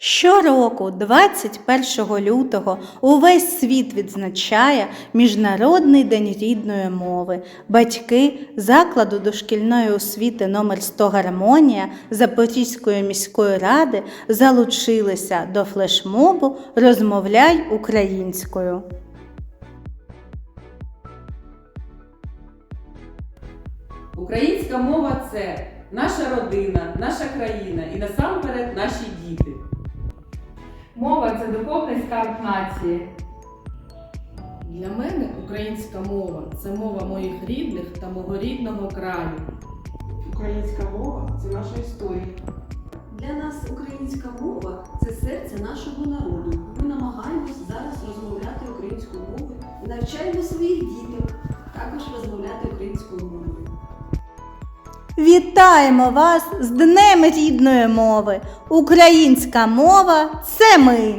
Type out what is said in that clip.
Щороку, 21 лютого, увесь світ відзначає Міжнародний день рідної мови. Батьки закладу дошкільної освіти номер 100 Гармонія Запорізької міської ради залучилися до флешмобу Розмовляй українською. Українська мова це наша родина, наша країна і насамперед наші діти. Мова це духовний скарб нації. Для мене українська мова це мова моїх рідних та мого рідного краю. Українська мова це наша історія. Для нас українська мова це серце нашого народу. Ми намагаємось зараз розмовляти українською мовою навчаємо своїх діток Вітаємо вас з Днем рідної мови! Українська мова це ми!